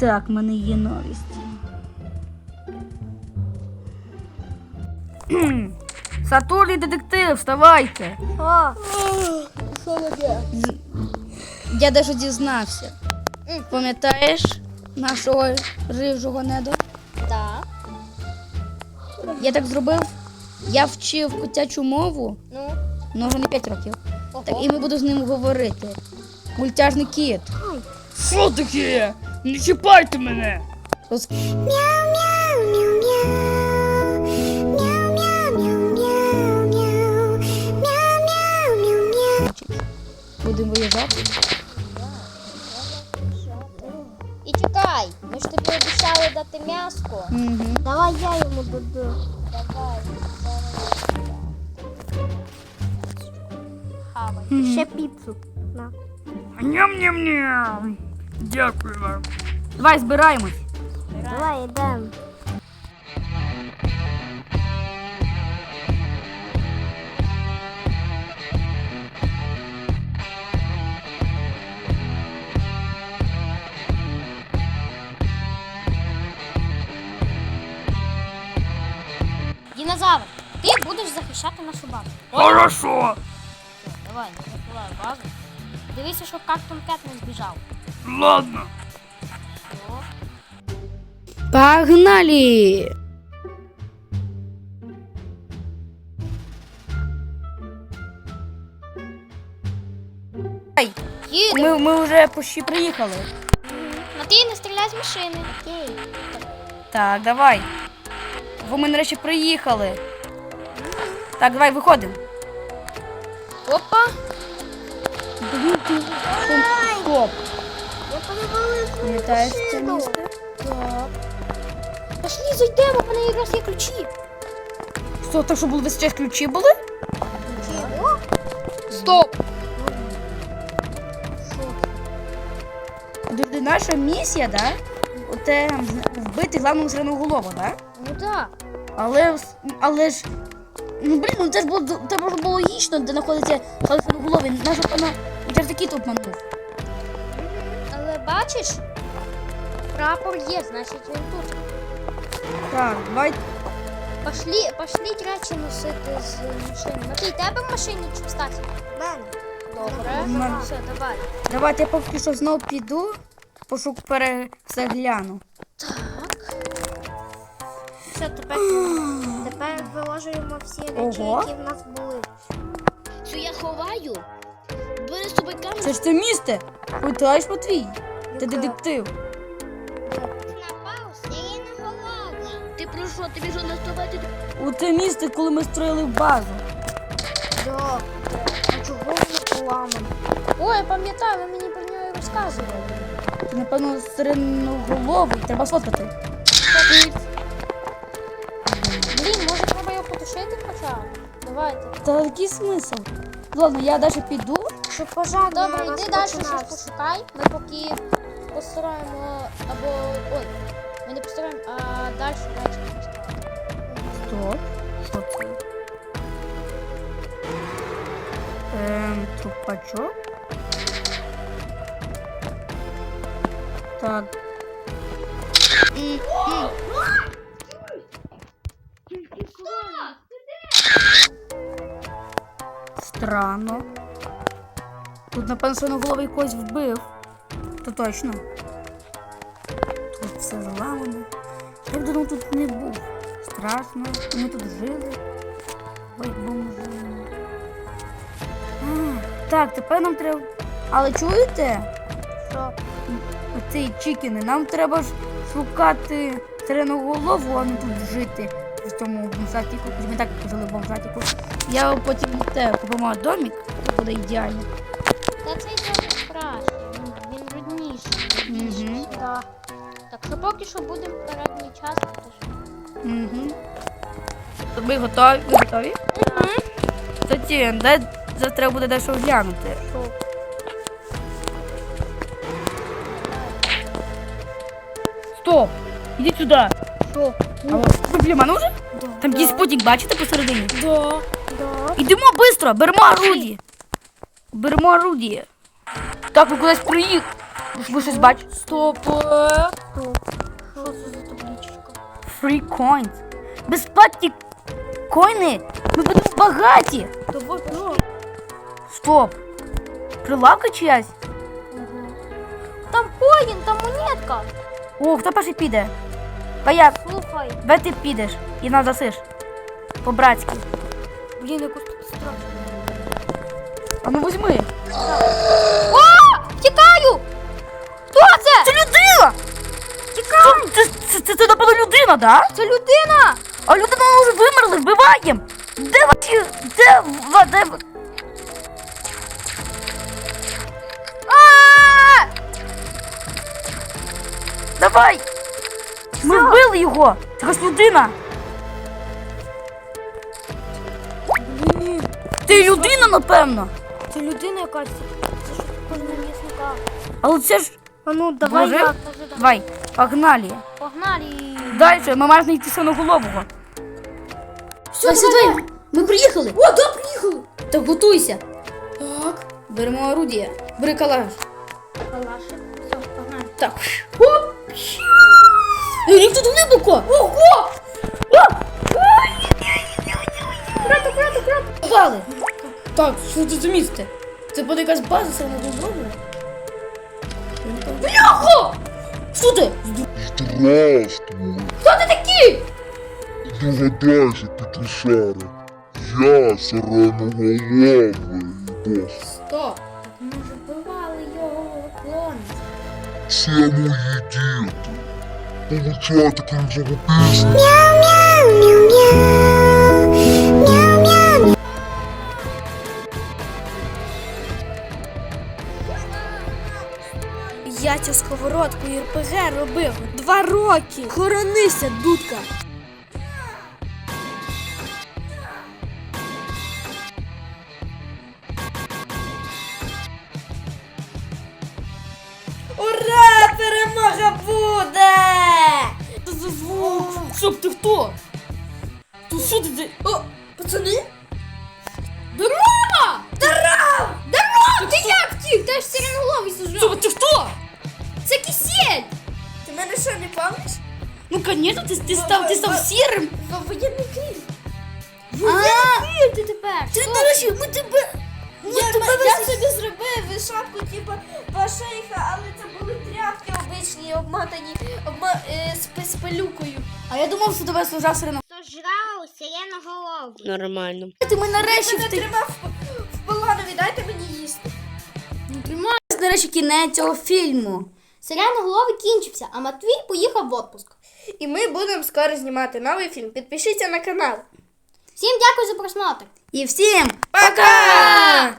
Так, в мене є новість. Сатурний детектив, вставайте. О, що таке? Я даже дізнався. Пам'ятаєш нашого рижого недо? Так. Я так зробив. Я вчив котячу мову, Ну, ну вже не 5 років. ого. Так, і ми будемо з ним говорити. Мультяжний кіт. Що таке? Не чіпайте мене! Будемо виїжджати. І чекай, ми ж тобі обіцяли дати м'яско. Угу. Давай я йому даду. Давай. Хавай. Ще піцу. На. Ням-ням-ням! Дякую вам. Давай збираємось. Давай йдемо. Дінозавр, ти будеш захищати нашу базу. Хорошо! Давай, не закривай базу. Дивися, щоб кактум кет не збіжав. Ладно. Погнали! Їдемо. Ми, ми вже почти приїхали. Матій, не стріляй з машини. Окей. Так, давай. Бо ми нарешті приїхали. Так, давай виходимо. Опа. Стоп. Пам'ятаєш це місце? Так. Пошли, зайдемо, в мене якраз є ключі. Що, так що були час ключі були? Чого? Стоп! Друзі, наша місія, да? Оте вбити главного сиреноголова, да? Ну так. Але, але ж. Ну блін, ну це ж було це було логічно, де знаходиться сиреноголовий. Наша пана через такий тут обманув. Бачиш, прапор є, значить він тут. Так, давай. Пошли, пошли речі носити з машини. Матій, тебе в машині чи в Стасі? Мене. Добре. Мене. Все, давай. Давайте я поки що знову піду, пошук пере все гляну. Так. Все, тепер, тепер виложуємо всі речі, Ого. які в нас були. Що я ховаю? Бери з собою камеру. Це ж це місце. Питаєш Матвій? Ти детектив. Ти про що? Тобі що наставати? У те місце, коли ми строїли базу. Да. А чого воно поламано? Ой, я пам'ятаю, ви мені про нього розказували. Напевно, сиреноголовий. Треба сфоткати. Блін, може треба його потушити хоча? б? Давайте. Та який смисл? Ладно, я далі піду. Щоб пожар Добре, йди далі щось пошукай. Ми поки постараємо або. Ой, ми не постараємо, а далі речі поставимо. Стоп. Що це? Ем, трупачок. Так. Странно. Тут, напевно, свиноголовий когось вбив. То точно. Тут все зламане. Я б давно тут не був. Страшно. Ми тут жили. Ой, бомжи. Так, тепер нам треба. Але чуєте? Що? Оці чікіни, нам треба ж шукати сиреноголову, а не тут жити в цьому бомжатіку. Ми так жили в бомжатіку. Я потім те купимо домик, то буде ідеально. Та цей дуже краще. Так. Так що поки що будемо передній час. Угу. Ви готові? Ви готові? Тоді, де треба буде дещо глянути. Стоп! Ідіть сюди. Що? Алло, ви бліману вже? Там якийсь спутник, бачите посередині? Да. Да. Ідемо швидко, беремо оруді. Беремо орудіє. Так, ви кудись приїхали. Ви щось бачите? Стоп. Стоп. Що це за табличка? Free coins. Безплатні коїни. Ми будемо багаті. Давай, ну. Стоп. Прилавка чиясь? Там коїн, там монетка. О, хто перший піде? Баяк, Слухай. де ти підеш і нас дасиш. По-братськи. Блін, якось тут страшно. А ну візьми. О! Людина, да? Це людина! А людина вже вимерли, вбиваємо! Де ваші. Де. де... Давай! Ми вбили його! Це якась людина! Ти людина, напевно! Це людина якась. Це ж кожного м'ясника. Але це ж. А ну, давай. Давай, погнали! Погнали. Далі, ми маємо знайти синоголового. Все, давай, ми приїхали. О, да, приїхали. Так готуйся. Так. Беремо орудіє. Бери калаш. Калаш. Все, погнали. Так. Хоп! Ей, як тут глибоко. Ого! Аккуратно, аккуратно, аккуратно. Попали! Так, що це за місце? Це буде якась база синоголового? Бляха! Що ти? Здравствуй. Догадайся, Петрушара. Я сиреноголовий бос. Стоп. Ми ж вбивали його клон. Це мої діти. Получайте кринжову пісню. Я цю сковородку і РПГ робив два роки. Хоронися, дудка. Перемога буде! Що за звук? Щоб ти хто? Тут що ти? О, пацани? Здорово! Здорово! Здорово! Ти як втік? Ти ж сиреноголовий служив. Що, ти хто? Це кисель! Ти мене що, не пам'ятаєш? Ну, конечно, ти, ти став, ти став сірим. Воєнний Київ. Воєнний ти тепер. Ти, до речі, ми тебе... Я, я собі зробив шапку, типу, шейха, але це були тряпки обичні, обматані обма, е, з, з пилюкою. А я думав, що тебе служав сирено. Сожрав сиреноголову. Нормально. Ти ми нарешті Мене тримав в, в полонові, дайте мені їсти. Нарешті кінець цього фільму. Сиреноголовий кінчився, а Матвій поїхав в отпуск. І ми будемо скоро знімати новий фільм. Підпишіться на канал. Всім дякую за просмотр. І всім Пока!